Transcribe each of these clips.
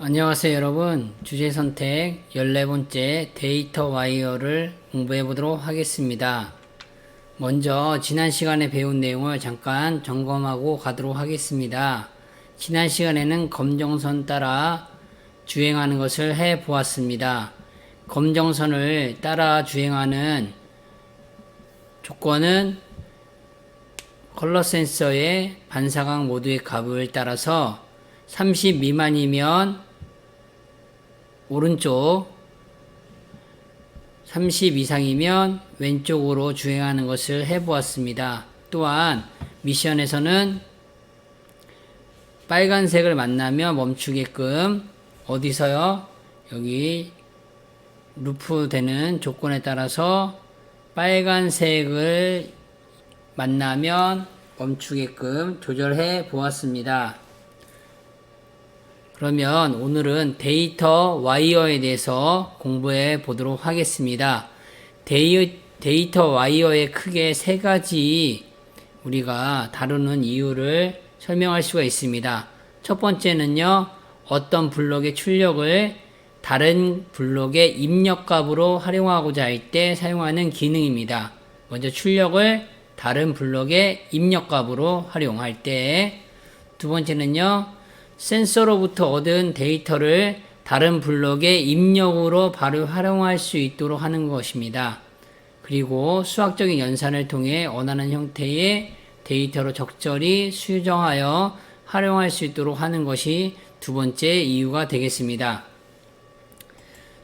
안녕하세요 여러분. 주제 선택 14번째 데이터 와이어를 공부해 보도록 하겠습니다. 먼저 지난 시간에 배운 내용을 잠깐 점검하고 가도록 하겠습니다. 지난 시간에는 검정선 따라 주행하는 것을 해 보았습니다. 검정선을 따라 주행하는 조건은 컬러 센서의 반사광 모드의 값을 따라서 30 미만이면 오른쪽 30 이상이면 왼쪽으로 주행하는 것을 해보았습니다. 또한 미션에서는 빨간색을 만나면 멈추게끔 어디서요? 여기 루프 되는 조건에 따라서 빨간색을 만나면 멈추게끔 조절해 보았습니다. 그러면 오늘은 데이터 와이어에 대해서 공부해 보도록 하겠습니다. 데이, 데이터 와이어의 크게 세 가지 우리가 다루는 이유를 설명할 수가 있습니다. 첫 번째는요, 어떤 블록의 출력을 다른 블록의 입력값으로 활용하고자 할 때 사용하는 기능입니다. 먼저 출력을 다른 블록의 입력값으로 활용할 때, 두 번째는요, 센서로부터 얻은 데이터를 다른 블록의 입력으로 바로 활용할 수 있도록 하는 것입니다. 그리고 수학적인 연산을 통해 원하는 형태의 데이터로 적절히 수정하여 활용할 수 있도록 하는 것이 두 번째 이유가 되겠습니다.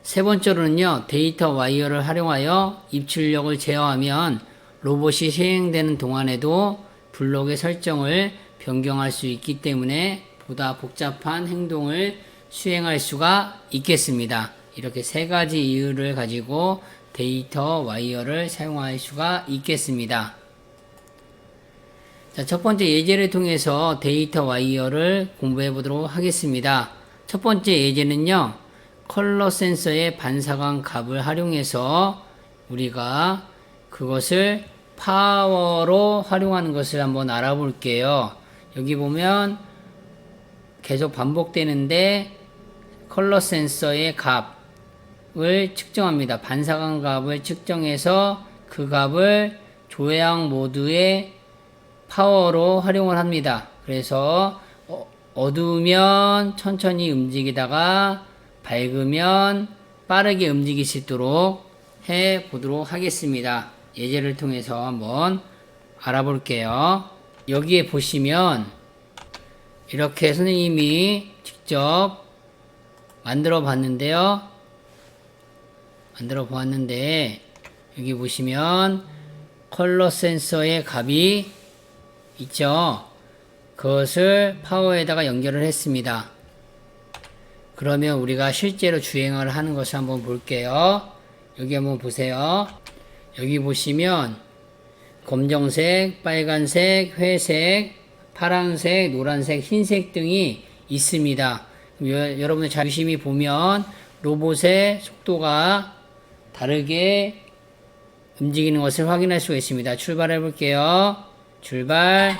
세 번째로는요, 데이터 와이어를 활용하여 입출력을 제어하면 로봇이 시행되는 동안에도 블록의 설정을 변경할 수 있기 때문에 보다 복잡한 행동을 수행할 수가 있겠습니다. 이렇게 세 가지 이유를 가지고 데이터 와이어를 사용할 수가 있겠습니다. 자, 첫 번째 예제를 통해서 데이터 와이어를 공부해 보도록 하겠습니다. 첫 번째 예제는요, 컬러 센서의 반사광 값을 활용해서 우리가 그것을 파워로 활용하는 것을 한번 알아볼게요. 여기 보면 계속 반복되는데 컬러 센서의 값을 측정합니다. 반사광 값을 측정해서 그 값을 조향 모드의 파워로 활용을 합니다. 그래서 어, 어두우면 천천히 움직이다가 밝으면 빠르게 움직일 수 있도록 해 보도록 하겠습니다. 예제를 통해서 한번 알아볼게요. 여기에 보시면 이렇게 선생님이 직접 만들어 봤는데요. 만들어 보았는데 여기 보시면 컬러 센서의 값이 있죠. 그것을 파워에다가 연결을 했습니다. 그러면 우리가 실제로 주행을 하는 것을 한번 볼게요. 여기 한번 보세요. 여기 보시면 검정색, 빨간색, 회색, 파란색, 노란색, 흰색 등이 있습니다. 여러분들 잘 유심히 보면 로봇의 속도가 다르게 움직이는 것을 확인할 수가 있습니다. 출발해 볼게요. 출발.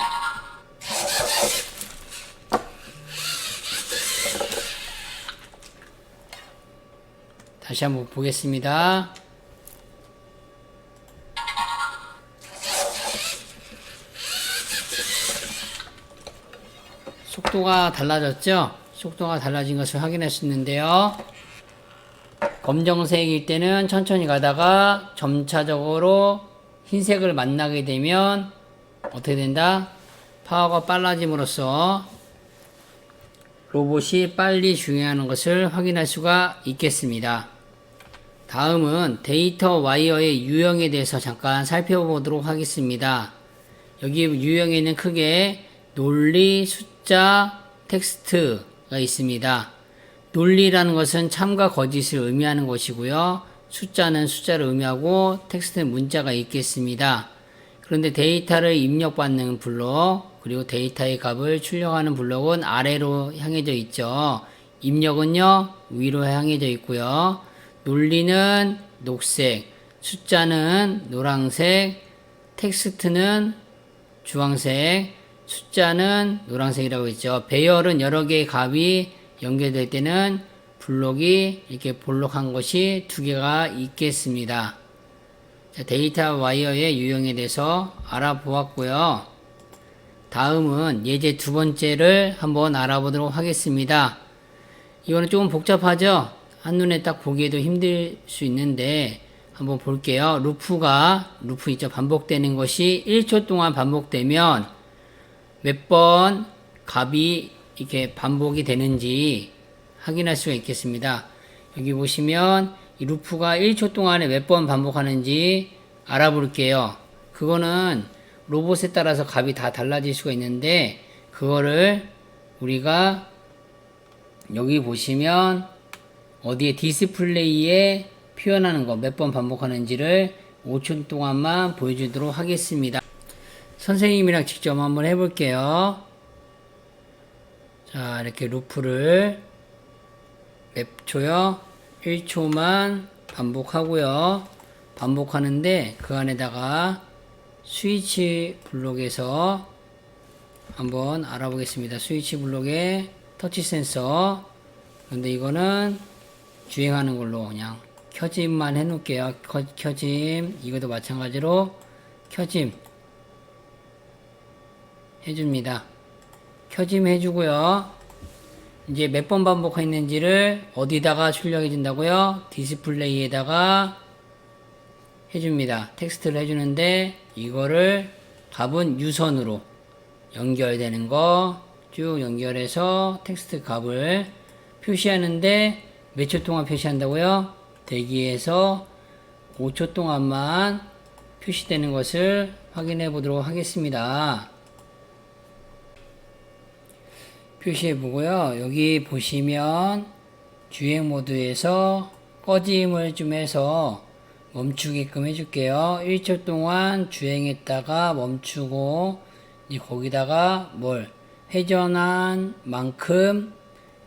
다시 한번 보겠습니다. 속도가 달라졌죠? 속도가 달라진 것을 확인할 수 있는데요. 검정색일 때는 천천히 가다가 점차적으로 흰색을 만나게 되면 어떻게 된다? 파워가 빨라짐으로써 로봇이 빨리 주행하는 것을 확인할 수가 있겠습니다. 다음은 데이터 와이어의 유형에 대해서 잠깐 살펴보도록 하겠습니다. 여기 유형에는 크게 논리, 숫 자, 텍스트가 있습니다. 논리라는 것은 참과 거짓을 의미하는 것이고요. 숫자는 숫자를 의미하고 텍스트는 문자가 있겠습니다. 그런데 데이터를 입력받는 블록, 그리고 데이터의 값을 출력하는 블록은 아래로 향해져 있죠. 입력은요, 위로 향해져 있고요. 논리는 녹색, 숫자는 노란색, 텍스트는 주황색, 숫자는 노란색이라고 했죠. 배열은 여러 개의 값이 연결될 때는 블록이 이렇게 볼록한 것이 두 개가 있겠습니다. 자, 데이터 와이어의 유형에 대해서 알아보았고요. 다음은 예제 두 번째를 한번 알아보도록 하겠습니다. 이거는 조금 복잡하죠? 한눈에 딱 보기에도 힘들 수 있는데 한번 볼게요. 루프가 루프 있죠? 반복되는 것이 1초 동안 반복되면 몇 번 값이 이렇게 반복이 되는지 확인할 수가 있겠습니다. 여기 보시면 이 루프가 1초 동안에 몇 번 반복하는지 알아볼게요. 그거는 로봇에 따라서 값이 다 달라질 수가 있는데 그거를 우리가 여기 보시면 어디에 디스플레이에 표현하는 거 몇 번 반복하는지를 5초 동안만 보여주도록 하겠습니다. 선생님이랑 직접 한번 해볼게요. 자, 이렇게 루프를 몇 초요? 1초만 반복하고요. 반복하는데 그 안에다가 스위치 블록에서 한번 알아보겠습니다. 스위치 블록에 터치 센서. 근데 이거는 주행하는 걸로 그냥 켜짐만 해 놓을게요. 켜, 켜짐. 이것도 마찬가지로 켜짐 해줍니다. 켜짐 해주고요. 이제 몇 번 반복했는지를 어디다가 출력해 준다고요? 디스플레이에다가 해줍니다. 텍스트를 해주는데 이거를 값은 유선으로 연결되는 거 쭉 연결해서 텍스트 값을 표시하는데 몇 초 동안 표시한다고요? 대기에서 5초 동안만 표시되는 것을 확인해 보도록 하겠습니다. 표시해 보고요. 여기 보시면 주행 모드에서 꺼짐을 좀 해서 멈추게끔 해줄게요. 1초 동안 주행했다가 멈추고 이제 거기다가 뭘 회전한 만큼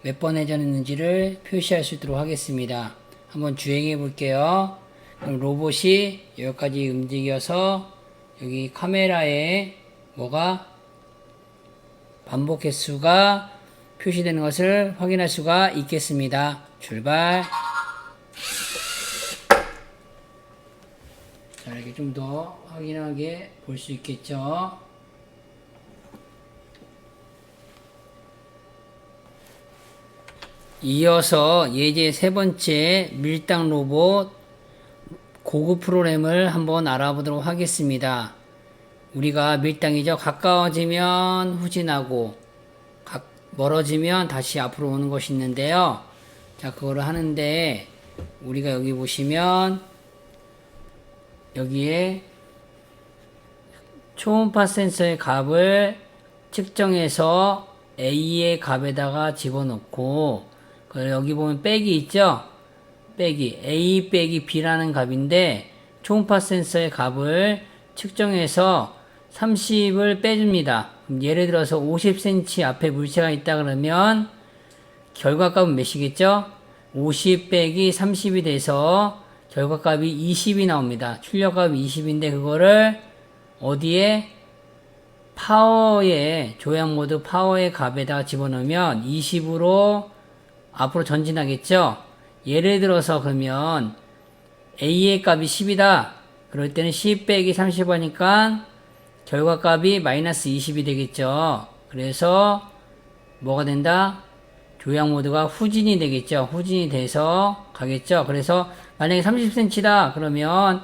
몇 번 회전했는지를 표시할 수 있도록 하겠습니다. 한번 주행해 볼게요. 그럼 로봇이 여기까지 움직여서 여기 카메라에 뭐가 반복 횟수가 표시되는 것을 확인할 수가 있겠습니다. 출발. 자, 이렇게 좀 더 확인하게 볼 수 있겠죠. 이어서 예제 세 번째 밀당 로봇 고급 프로그램을 한번 알아보도록 하겠습니다. 우리가 밀당이죠. 가까워지면 후진하고 가, 멀어지면 다시 앞으로 오는 것이 있는데요. 자, 그거를 하는데 우리가 여기 보시면 여기에 초음파 센서의 값을 측정해서 A의 값에다가 집어넣고 그 여기 보면 빼기 있죠? 빼기 A 빼기 B라는 값인데 초음파 센서의 값을 측정해서 30을 빼줍니다. 예를 들어서 50cm 앞에 물체가 있다 그러면 결과값은 몇이겠죠? 50 빼기 30이 돼서 결과값이 20이 나옵니다. 출력값이 20인데 그거를 어디에 파워의 조향 모드 파워의 값에다가 집어넣으면 20으로 앞으로 전진하겠죠? 예를 들어서 그러면 A의 값이 10이다. 그럴 때는 10 빼기 30 하니까 결과값이 마이너스 20이 되겠죠. 그래서 뭐가 된다? 조향 모드가 후진이 되겠죠. 후진이 돼서 가겠죠. 그래서 만약에 30cm다 그러면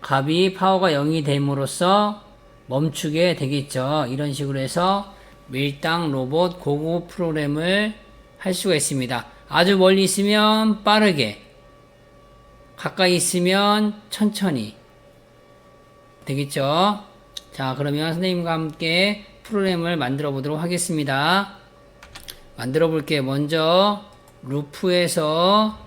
값이 파워가 0이 됨으로써 멈추게 되겠죠. 이런 식으로 해서 밀당 로봇 고급 프로그램을 할 수가 있습니다. 아주 멀리 있으면 빠르게, 가까이 있으면 천천히 되겠죠. 자, 그러면 선생님과 함께 프로그램을 만들어 보도록 하겠습니다. 만들어 볼게요. 먼저 루프에서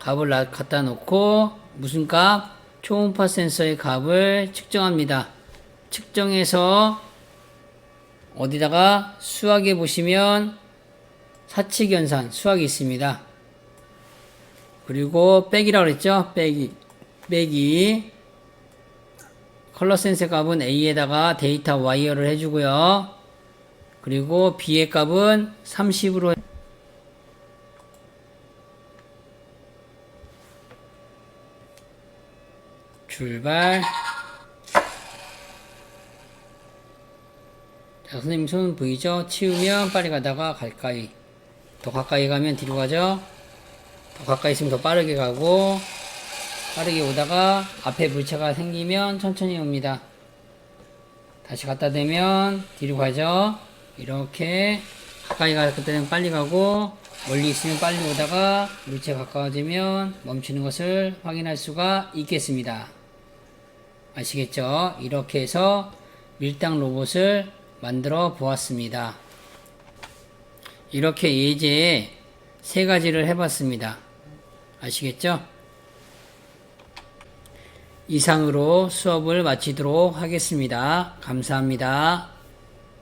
값을 갖다 놓고 무슨 값? 초음파 센서의 값을 측정합니다. 측정해서 어디다가 수학에 보시면 사칙 연산 수학이 있습니다. 그리고 빼기라고 그랬죠? 빼기. 빼기. 컬러 센스 값은 A에다가 데이터 와이어를 해주고요. 그리고 B의 값은 30으로 출발 자 선생님 손 보이죠? 치우면 빨리 가다가 가까이 더 가까이 가면 뒤로 가죠? 더 가까이 있으면 더 빠르게 가고 빠르게 오다가 앞에 물체가 생기면 천천히 옵니다. 다시 갖다 대면 뒤로 가죠. 이렇게 가까이 갈 때는 빨리 가고 멀리 있으면 빨리 오다가 물체 가까워지면 멈추는 것을 확인할 수가 있겠습니다. 아시겠죠? 이렇게 해서 밀당 로봇을 만들어 보았습니다. 이렇게 예제 세 가지를 해봤습니다. 아시겠죠? 이상으로 수업을 마치도록 하겠습니다. 감사합니다.